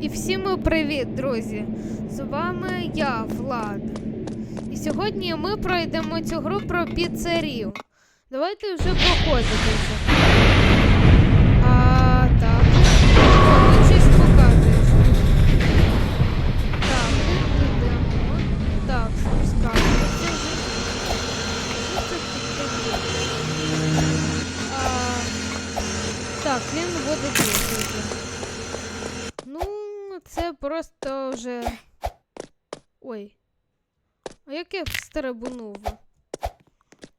І всім привіт, друзі! З вами я, Влад. І сьогодні ми пройдемо цю гру про піцерів. Давайте вже проходити просто вже. Ой. А як я стрибунув?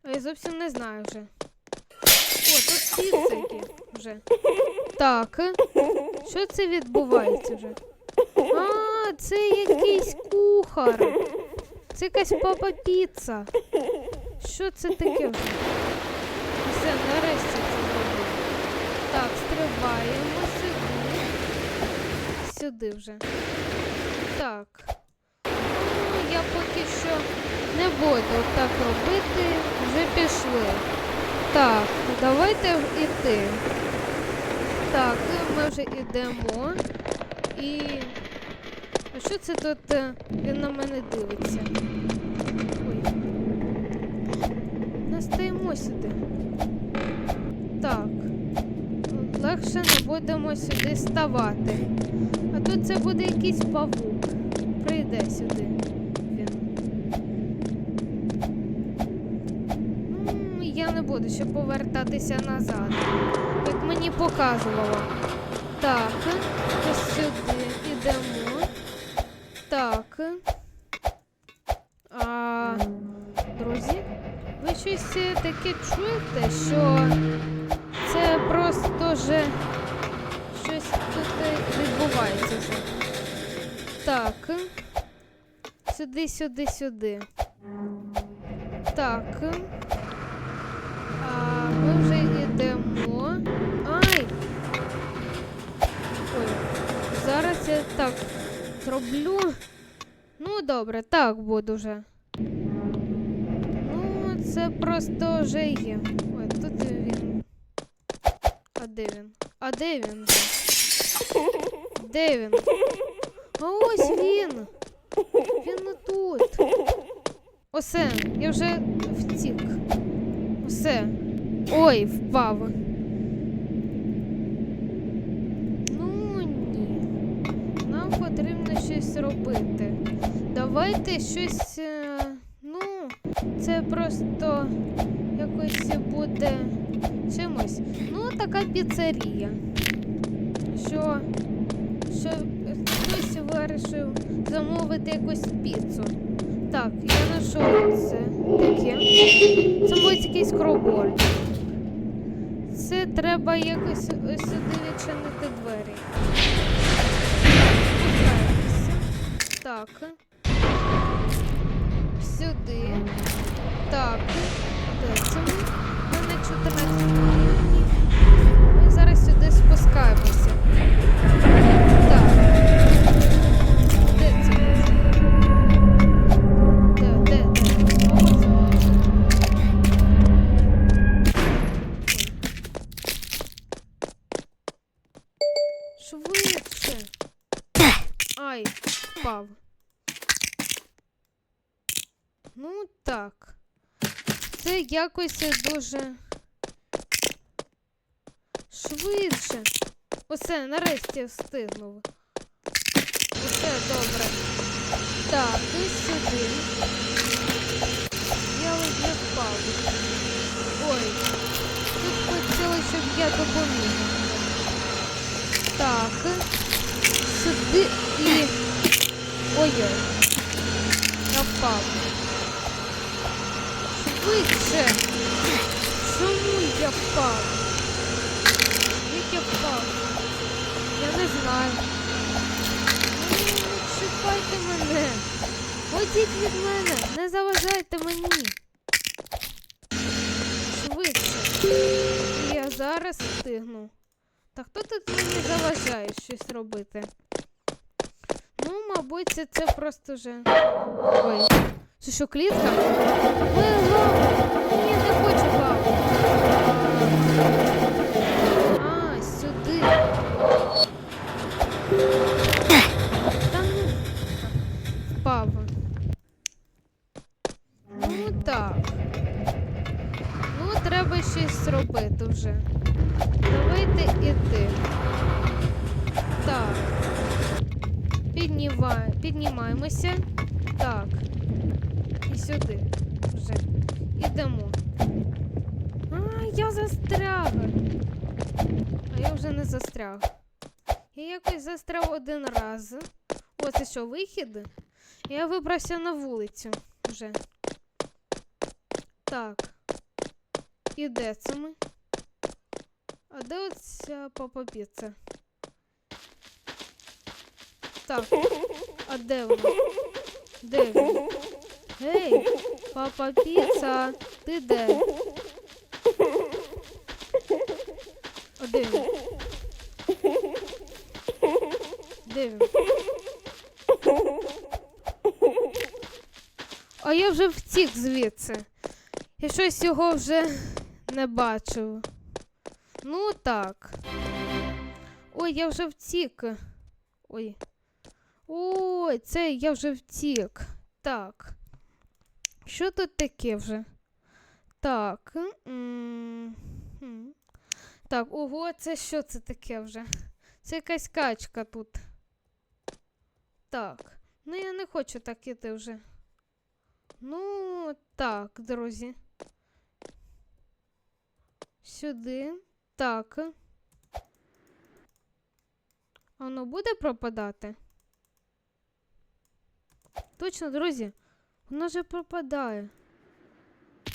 А я зовсім не знаю вже. О, тут піцики вже. Так. Що це відбувається вже? А, це якийсь кухар. Це якась папа піца. Що це таке вже? Все, нарешті це зробив. Так, стрибаємо. Сюди вже. Так. Ну, я поки що не буду так робити. Вже пішли. Так, давайте йти. Так, ми вже йдемо. І. А що це тут? е, Він на мене дивиться. Ой. Настаємо сюди. Так. Легше не будемо сюди ставати. Тут це буде якийсь павук. Прийде сюди. Він. М, Я не буду ще повертатися назад. Як мені показувало. Так, ось сюди йдемо. Так. А, друзі, ви щось таке чуєте, що це просто вже щось тут е, відбувається вже. Так. Сюди, сюди, сюди. Так. А, ми вже йдемо. Ай! Ой. Зараз я так зроблю. Ну, добре, так буду вже. Ну, це просто вже є. Ой, тут він. А де він? А де він? Де він? А ось він. Він не тут. Осе, я вже втік. Усе. Ой, впав. Ну ні. Нам потрібно щось робити. Давайте щось. е, Ну, це просто якось буде чимось. Ну, така піцерія. Що, що хтось вирішив замовити якусь піцу. Так, я знайшов це таке. Це мабуть якийсь кроболь. Це треба якось ось сюди відчинити двері. Так. Сюди. Так. Де це ми? Ми на 14 рівні. Ми зараз сюди спускаємося. Ай, впав. Ну так. Це якось дуже швидше. Усе, нарешті встигнув. Усе добре. Так, і сюди. Я ледве впав. Ой, тут хотіли, щоб я допоміг. Так. Сюди і. Ой-ой. Я впав. Швидше. Чому я впав? Як я впав? Я не знаю. Ну, Чекайте мене. Ходіть від мене. Не заважайте мені. Швидше. Я зараз встигну. Та хто тут мені заважає щось робити? Ну, мабуть, це це просто вже. Ой. Це що, клітка? Лего! Ну, ні, не хочу бабу. А, сюди. Та ну. Впава. Ну так. Ну, треба щось зробити вже. Давайте іти. Так. Піднімаємося. Так. І сюди. Вже. Ідемо. А, я застряг. А я вже не застряг. Я якось застряв один раз. О, це що, вихід? Я вибрався на вулицю вже. Так. І де це ми? А де оця папа піца? Так. А де вона? Де він? Гей, папа піца, ти де? А де він? Де він? А я вже втік звідси. Я щось його вже не бачив. Ну так. Ой, я вже втік. Ой. Ой, це я вже втік. Так. Що тут таке вже? Так. Так, ого, це що це таке вже? Це якась качка тут. Так. Ну я не хочу так іти вже. Ну, так, друзі. Сюди. Так. Воно буде пропадати? Точно, друзі. Воно же пропадає.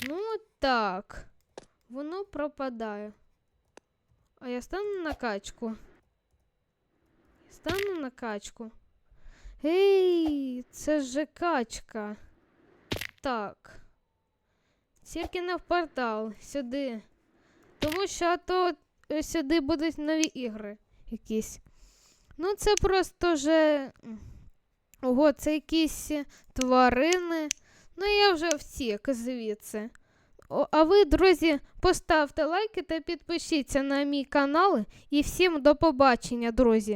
Ну, так. Воно пропадає. А я стану на качку. Стану на качку. Ей, це же качка. Так. Тільки не в портал. Сюди. Тому що а то е, сюди будуть нові ігри якісь. Ну, це просто же. Ого, це якісь тварини. Ну, я вже втік звідси. О, а ви, друзі, поставте лайки та підпишіться на мій канал. І всім до побачення, друзі!